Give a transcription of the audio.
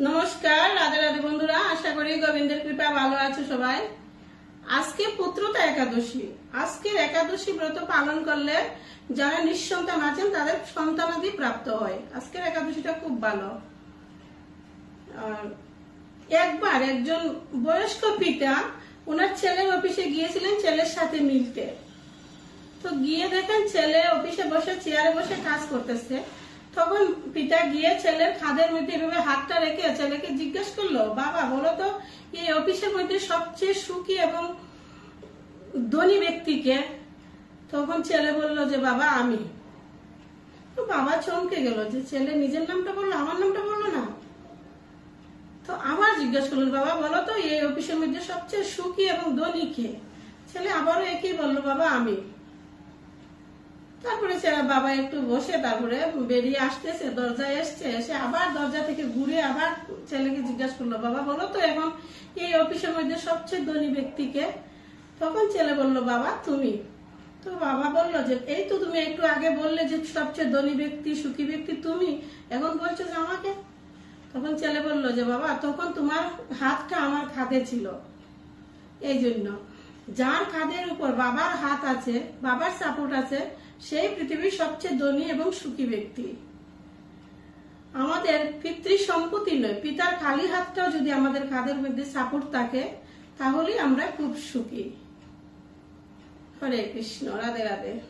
নমস্কার, রাধে রাধে বন্ধুরা, আশা করি গোবিন্দের কৃপা ভালো আছো সবাই। আজকে পুত্রতা একাদশী। আজকের একাদশী ব্রত পালন করলে যারা নিঃসন্তান আছেন, তাদের সন্তানাদি প্রাপ্ত হয়। আজকের একাদশীটা খুব ভালো। একবার একজন বয়স্ক পিতা, ওনার ছেলের অফিসে গিয়েছিলেন ছেলের সাথে মিলতে। তো গিয়ে দেখেন ছেলে অফিসে বসে, চেয়ারে বসে কাজ করতেছে। তখন পিতা গিয়ে ছেলের খাদের মধ্যে এভাবে হাতটা রেখে ছেলেকে জিজ্ঞেস করল, বাবা, বলো তো, এই অফিসের মধ্যে সবচেয়ে সুখী এবং ধনী ব্যক্তিকে তখন ছেলে বলল, যে বাবা, আমি। তো বাবা চমকে গেল, যে ছেলে নিজের নামটা বলল, আমার নামটা বলল না। তো আবার জিজ্ঞেস করলেন, বাবা, বলো তো, এই অফিসের মধ্যে সবচেয়ে সুখী এবং ধনী কে? ছেলে আবারও একই বলল, বাবা, আমি। তারপরে ছেলে বাবা একটু বসে, তারপরে বেরিয়ে আসতেছে, দরজায় এসছে, এসে আবার দরজা থেকে ঘুরে আবার ছেলেকে জিজ্ঞাসা করল, বাবা, বলো তো এখন এই অফিসের মধ্যে সবচেয়ে ধনী ব্যক্তিকে? তখন ছেলে বলল, বাবা, তুমি। তো বাবা বলল যে, এই তো তুমি একটু আগে বললে যে সবচেয়ে ধনী ব্যক্তি, সুখী ব্যক্তি তুমি, এখন বলছো যে আমাকে? তখন ছেলে বলল যে, বাবা, তখন তোমার হাতটা আমার খাতে ছিল। এই জন্য। যার কাঁধের উপর বাবার হাত আছে, বাবার সাপোর্ট আছে, সেই পৃথিবীর সবচেয়ে ধনী এবং সুখী ব্যক্তি। আমাদের পিতৃ সম্পত্তি নয়, পিতার খালি হাতটাও যদি আমাদের কাঁধের মধ্যে সাপোর্ট থাকে, তাহলেই আমরা খুব সুখী। হরে কৃষ্ণ, রাধে রাধে।